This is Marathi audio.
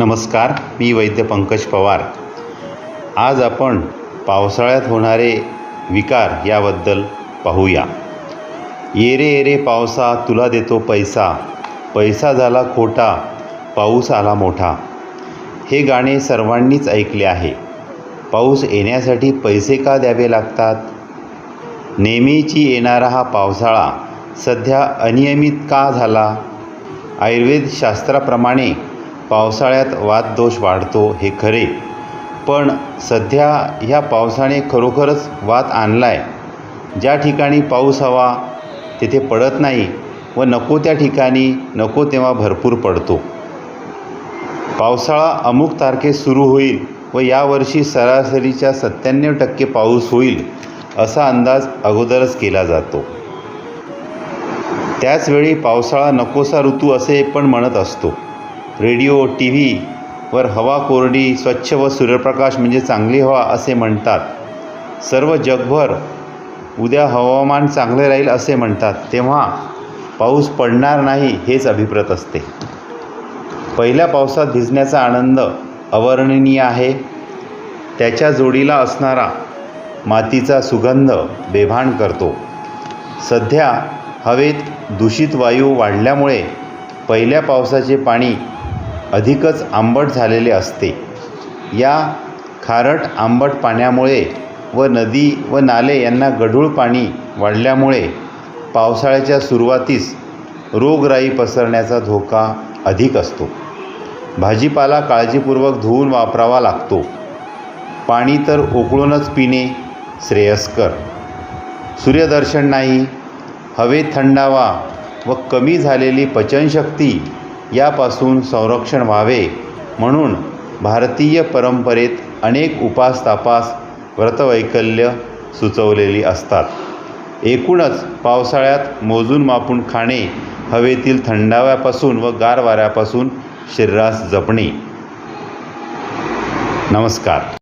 नमस्कार मी वैद्य पंकज पवार. आज आपण पावसाळ्यात होणारे विकार याबद्दल पाहूया. येरे येरे पावसा तुला देतो पैसा. पैसा झाला खोटा पाऊस आला मोठा. हे गाणे सर्वांनीच ऐकले आहे. पाऊस येण्यासाठी पैसे का द्यावे लागतात? नेहमीची येणारा हा पावसाळा सध्या अनियमित का झाला? आयुर्वेद शास्त्राप्रमाणे पावसाळ्यात वातदोष वाढतो हे खरे. पण सध्या ह्या पावसाने खरोखरच वात आणलाय. ज्या ठिकाणी पाऊस हवा तिथे पडत नाही व नको त्या ठिकाणी नको तेव्हा भरपूर पडतो. पावसाळा अमुक तारखेस सुरू होईल व यावर्षी सरासरीच्या सत्त्याण्णव टक्के पाऊस होईल असा अंदाज अगोदरच केला जातो. त्याचवेळी पावसाळा नकोसा ऋतू असे पण म्हणत असतो. रेडिओ टी व्हीवर हवा कोरडी स्वच्छ व सूर्यप्रकाश म्हणजे चांगली हवा असे म्हणतात. सर्व जगभर उद्या हवामान चांगले राहील असे म्हणतात. तेव्हा पाऊस पडणार नाही हेच अभिप्रेत असते. पहिल्या पावसात भिजण्याचा आनंद अवर्णनीय आहे. त्याच्या जोडीला असणारा मातीचा सुगंध बेभान करतो. सध्या हवेत दूषित वायू वाढल्यामुळे पहिल्या पावसाचे पाणी अधिकच आंबट झालेले असते. या खारट आंबट पाण्यामुळे व नदी व नाले यांना गढूळ पाणी वाढल्यामुळे पावसाळ्याच्या सुरुवातीस रोगराई पसरण्याचा धोका अधिक असतो. भाजीपाला काळजीपूर्वक धुवून वापरावा लागतो. पाणी तर उकळूनच पिणे श्रेयस्कर. सूर्यदर्शन नाही. हवेत थंडावा व कमी झालेली पचनशक्ती यापासून संरक्षण व्हावे म्हणून भारतीय परंपरेत अनेक उपास तापास व्रतवैकल्य सुचवलेली असतात. एकूणच पावसाळ्यात मोजून मापून खाणे हवेतील थंडाव्यापासून व गार वाऱ्यापासून शरीरास जपणे. नमस्कार.